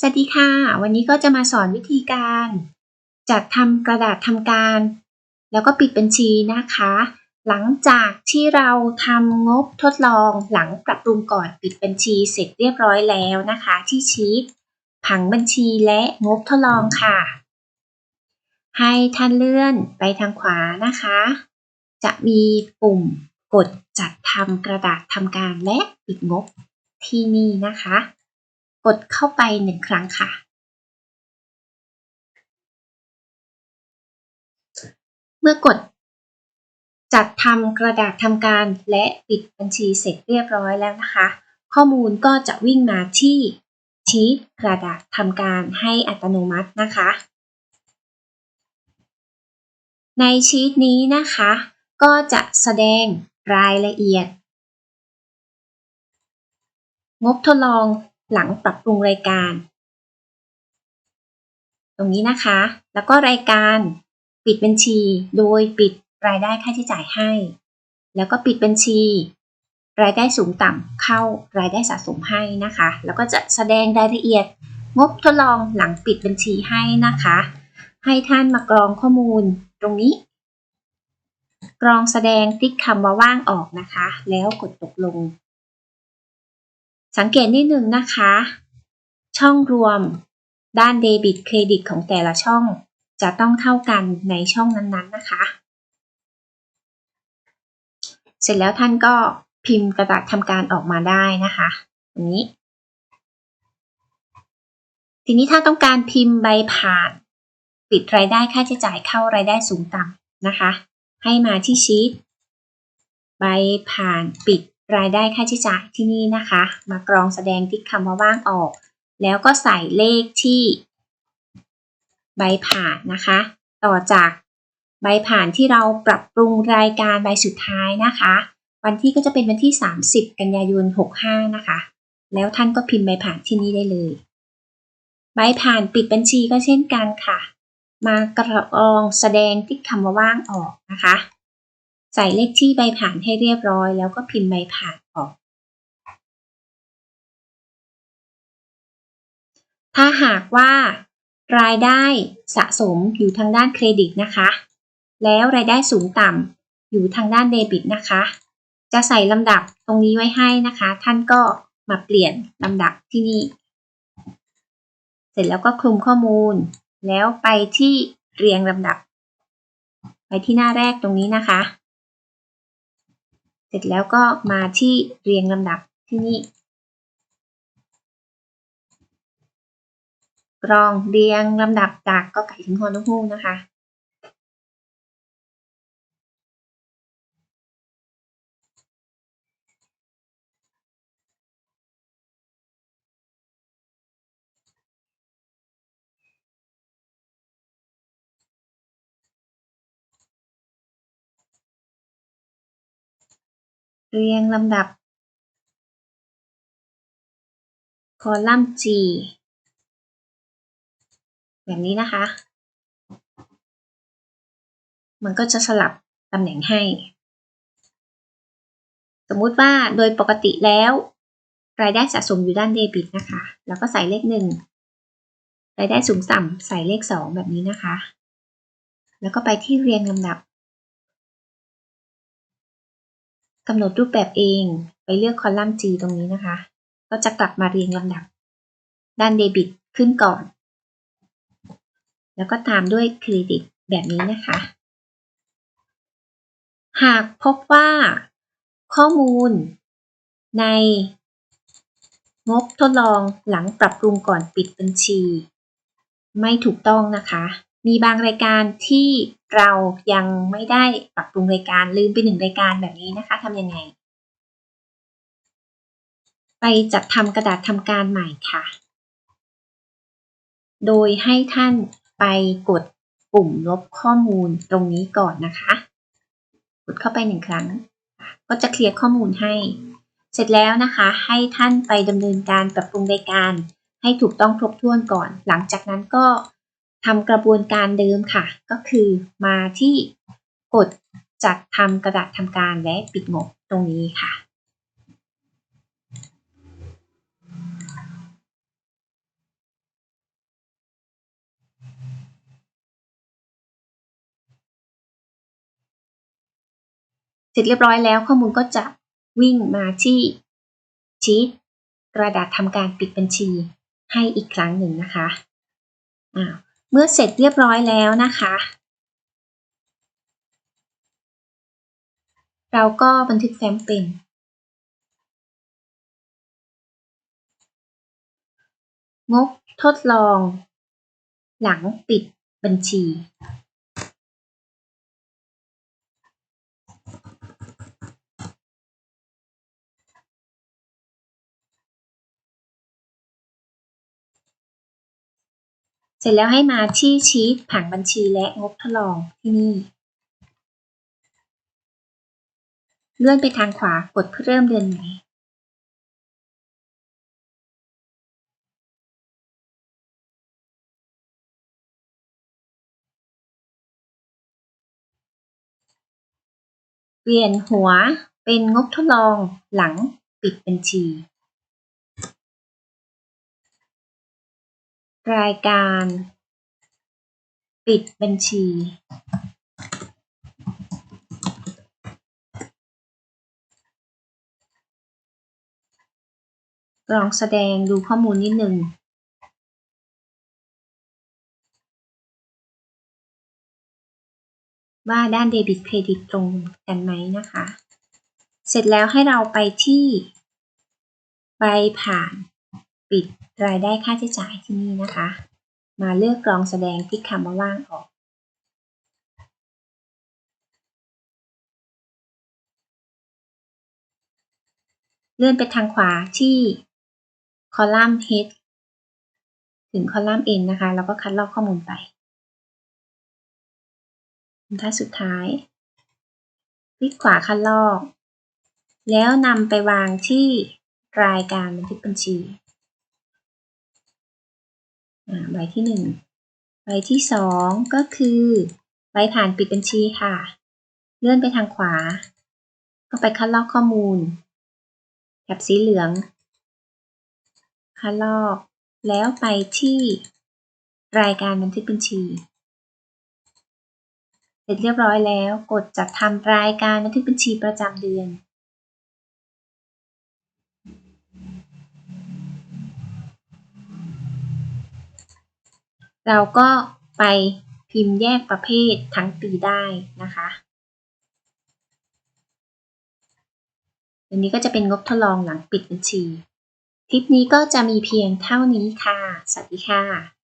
สวัสดีค่ะ วันนี้ก็จะมาสอนวิธีการ จัดทำกระดาษทำการ แล้วก็ปิดบัญชีนะคะ หลังจากที่เราทำงบทดลองหลังปรับปรุงก่อนปิดบัญชีเสร็จเรียบร้อยแล้วนะคะ ที่ชีตผังบัญชีและงบทดลองค่ะ ให้ท่านเลื่อนไปทางขวานะคะ จะมีปุ่มกดจัดทำกระดาษทำการและปิดงบที่นี่นะคะ กดเข้าไปหนึ่งครั้งค่ะ เมื่อกดจัดทำกระดาษทำการและปิดบัญชีเสร็จเรียบร้อยแล้วนะคะ ข้อมูลก็จะวิ่งมาที่ชีตกระดาษทำการให้อัตโนมัตินะคะ ในชีตนี้นะคะ ก็จะแสดงรายละเอียด งบทดลอง หลังปรับปรุงรายการ ตรงนี้นะคะ แล้วก็รายการปิดบัญชี โดยปิดรายได้ค่าใช้จ่ายให้ แล้วก็ปิดบัญชี รายได้สูงต่ำเข้ารายได้สะสมให้นะคะ แล้วก็จะแสดงรายละเอียดงบทดลองหลังปิดบัญชีให้นะคะ ให้ท่านมากรองข้อมูลตรงนี้ กรองแสดงติ๊กคำว่าว่างออกนะคะ แล้วกดตกลง สังเกตนิดนึงนะคะ ช่องรวม ด้านเดบิตเครดิตของแต่ละช่อง จะต้องเท่ากันในช่องนั้นๆนะคะ เสร็จแล้วท่านก็พิมพ์กระดาษทำการออกมาได้นะคะตรงนี้ ทีนี้ถ้าต้องการพิมพ์ใบผ่าน ปิดรายได้ค่าใช้จ่ายเข้ารายได้สูงต่ำนะคะ ให้มาที่ชีตใบผ่านปิด รายได้ค่าใช้จ่ายที่นี่นะคะ มากรองแสดงติ๊กคำว่าว่างออก แล้วก็ใส่เลขที่ใบผ่านนะคะ ต่อจากใบผ่านที่เราปรับปรุงรายการใบสุดท้ายนะคะ วันที่ก็จะเป็นวันที่ 30 กันยายน 65 นะคะ แล้วท่านก็พิมพ์ใบผ่านที่นี่ได้เลย ใบผ่านปิดบัญชีก็เช่นกันค่ะ มากรอองแสดงติ๊กคำว่าว่างออกนะคะ ใส่เลขที่ใบผ่านให้เรียบร้อย แล้วก็พิมพ์ใบผ่านออก ถ้าหากว่ารายได้สะสมอยู่ทางด้านเครดิตนะคะ แล้วรายได้สูงต่ำอยู่ทางด้านเดบิตนะคะ จะใส่ลำดับตรงนี้ไว้ให้นะคะ ท่านก็มาเปลี่ยนลำดับที่นี่ เสร็จแล้วก็คลุมข้อมูล แล้วไปที่เรียงลำดับ ไปที่หน้าแรกตรงนี้นะคะ ร็จแล้วก็มาที่เรียงลำดับที่นี่ กรองเรียงลำดับจากก็ไก่ถึงฮอนกฮูกนะคะ เรียงลำดับ คอลัมน์ G แบบนี้นะคะ มันก็จะสลับตำแหน่งให้ สมมุติว่าโดยปกติแล้ว รายได้สะสมอยู่ด้านเดบิตนะคะ แล้วก็ใส่เลขหนึ่งรายได้สูงต่ำใส่เลขสองแบบนี้นะคะ แล้วก็ไปที่เรียงลำดับ กำหนดรูปแบบเอง ไปเลือกคอลัมน์ G ตรงนี้นะคะ ก็จะกลับมาเรียงลำดับ ด้านเดบิตขึ้นก่อน แล้วก็ตามด้วยเครดิตแบบนี้นะคะ หากพบว่าข้อมูลในงบทดลองหลังปรับปรุงก่อนปิดบัญชี ไม่ถูกต้องนะคะ มีบางรายการที่ เรายังไม่ได้ปรับปรุงรายการลืมไปหนึ่งรายการแบบนี้นะคะทำยังไง ไปจัดทำกระดาษทำการใหม่ค่ะ โดยให้ท่านไปกดปุ่มลบข้อมูลตรงนี้ก่อนนะคะ กดเข้าไปหนึ่งครั้ง ก็จะเคลียร์ข้อมูลให้ เสร็จแล้วนะคะ ให้ท่านไปดำเนินการปรับปรุงรายการให้ถูกต้องครบถ้วนก่อน หลังจากนั้นก็ ทำกระบวนการเดิมค่ะ ก็คือมาที่กดจัดทำกระดาษทำการและปิดงบตรงนี้ค่ะ เสร็จเรียบร้อยแล้วข้อมูลก็จะวิ่งมาที่ชีตกระดาษทำการปิดบัญชีให้อีกครั้งหนึ่งนะคะ มื่อเสร็จเรียบร้อยแล้วนะคะ เราก็บันทึกแฟ้มเป็น งบทดลอง หลังปิดบัญชี ร็จแล้วให้มาที่ชีตผังบัญชีและงบทดลองที่นี่ เลื่อนไปทางขวากดเพื่อเริ่มเดือนไหนเปลี่ยนหัวเป็นงบทดลองหลังปิดบัญชี รายการ ปิดบัญชี ลองแสดงดูข้อมูลนิดหนึ่งว่าด้านเดบิตเครดิตตรงกันไหมนะคะ เสร็จแล้วให้เราไปที่ใบผ่าน ปิดรายได้ค่าใช้จ่ายที่นี่นะคะ มาเลือกกรองแสดงที่คำว่าว่างออก เลื่อนไปทางขวาที่คอลัมน์ head ถึงคอลัมน์ n นะคะ แล้วก็คัดลอกข้อมูลไปบรรทัดสุดท้าย คลิกขวาคัดลอก แล้วนำไปวางที่รายการบันทึกบัญชี ใบที่หนึ่งใบที่สองก็คือ ใบผ่านปิดบัญชีค่ะ เลื่อนไปทางขวา ก็ไปคัดลอกข้อมูล แถบสีเหลือง คัดลอก แล้วไปที่รายการบันทึกบัญชี เสร็จเรียบร้อยแล้ว กดจัดทำรายการบันทึกบัญชีประจำเดือน เราก็ไปพิมพ์แยกประเภททั้งปีได้นะคะอันนี้ก็จะเป็นงบทดลองหลังปิดบัญชี คลิปนี้ก็จะมีเพียงเท่านี้ค่ะ สวัสดีค่ะ